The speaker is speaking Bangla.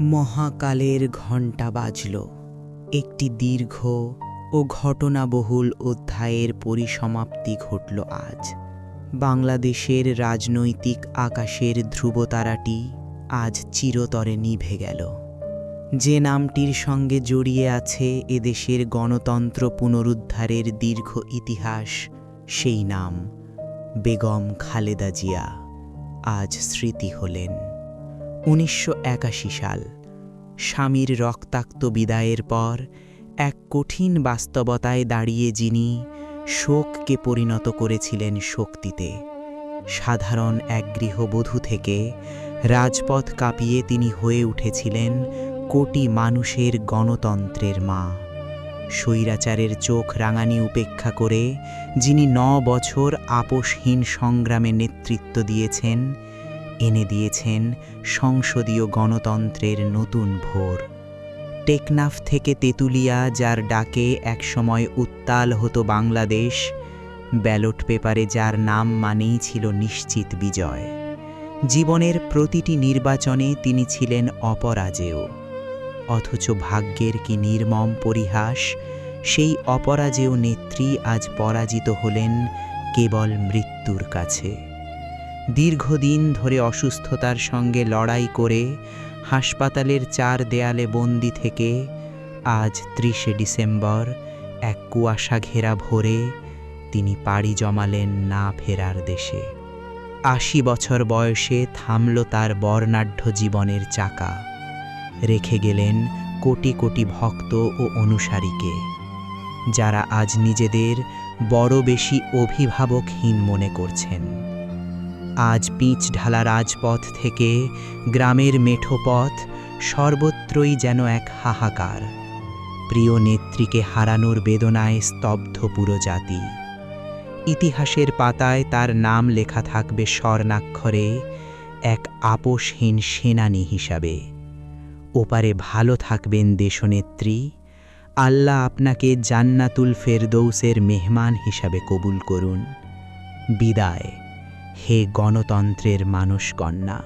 মহাকালের ঘণ্টা বাজল। একটি দীর্ঘ ও ঘটনাবহুল অধ্যায়ের পরিসমাপ্তি ঘটল আজ। বাংলাদেশের রাজনৈতিক আকাশের ধ্রুবতারাটি আজ চিরতরে নিভে গেল। যে নামটির সঙ্গে জড়িয়ে আছে এদেশের গণতন্ত্র পুনরুদ্ধারের দীর্ঘ ইতিহাস, সেই নাম বেগম খালেদা জিয়া। আজ স্মৃতি হলেন। উনিশশো একাশি সাল। স্বামীর রক্তাক্ত বিদায়ের পর এক কঠিন বাস্তবতায় দাঁড়িয়ে যিনি শোককে পরিণত করেছিলেন শক্তিতে, সাধারণ এক গৃহবধূ থেকে রাজপথ কাঁপিয়ে তিনি হয়ে উঠেছিলেন কোটি মানুষের গণতন্ত্রের মা। স্বৈরাচারের চোখ রাঙানি উপেক্ষা করে যিনি ন বছর আপোষহীন সংগ্রামে নেতৃত্ব দিয়েছেন এনে দিয়েছেন সংসদীয় গণতন্ত্রের নতুন ভোর। টেকনাফ থেকে তেঁতুলিয়া, যার ডাকে একসময় উত্তাল হতো বাংলাদেশ, ব্যালট পেপারে যার নাম মানেই ছিল নিশ্চিত বিজয়। জীবনের প্রতিটি নির্বাচনে তিনি ছিলেন অপরাজেয়। অথচ ভাগ্যের কি নির্মম পরিহাস, সেই অপরাজেয় নেত্রী আজ পরাজিত হলেন কেবল মৃত্যুর কাছে। দীর্ঘদিন ধরে অসুস্থতার সঙ্গে লড়াই করে হাসপাতালের চার দেয়ালে বন্দি থেকে আজ ত্রিশে ডিসেম্বর এক কুয়াশা ঘেরা ভোরে তিনি পাড়ি জমালেন না ফেরার দেশে। আশি বছর বয়সে থামল তার বর্ণাঢ্য জীবনের চাকা। রেখে গেলেন কোটি কোটি ভক্ত ও অনুসারীকে, যারা আজ নিজেদের বড় বেশি অভিভাবকহীন মনে করছেন। আজ পিচ ঢালা রাজপথ থেকে গ্রামের মেঠো পথ সর্বত্রই যেন এক হাহাকার। প্রিয় নেত্রীকে হারানোর বেদনায় স্তব্ধ পুরো জাতি। ইতিহাসের পাতায় তার নাম লেখা থাকবে স্বর্ণাক্ষরে এক আপোষহীন সেনানী হিসাবে। ওপারে ভালো থাকবেন দেশনেত্রী, আল্লাহ আপনাকে জান্নাতুল ফেরদৌসের মেহমান হিসাবে কবুল করুন। বিদায়। হে গণতন্ত্রের মানুষ কন্যা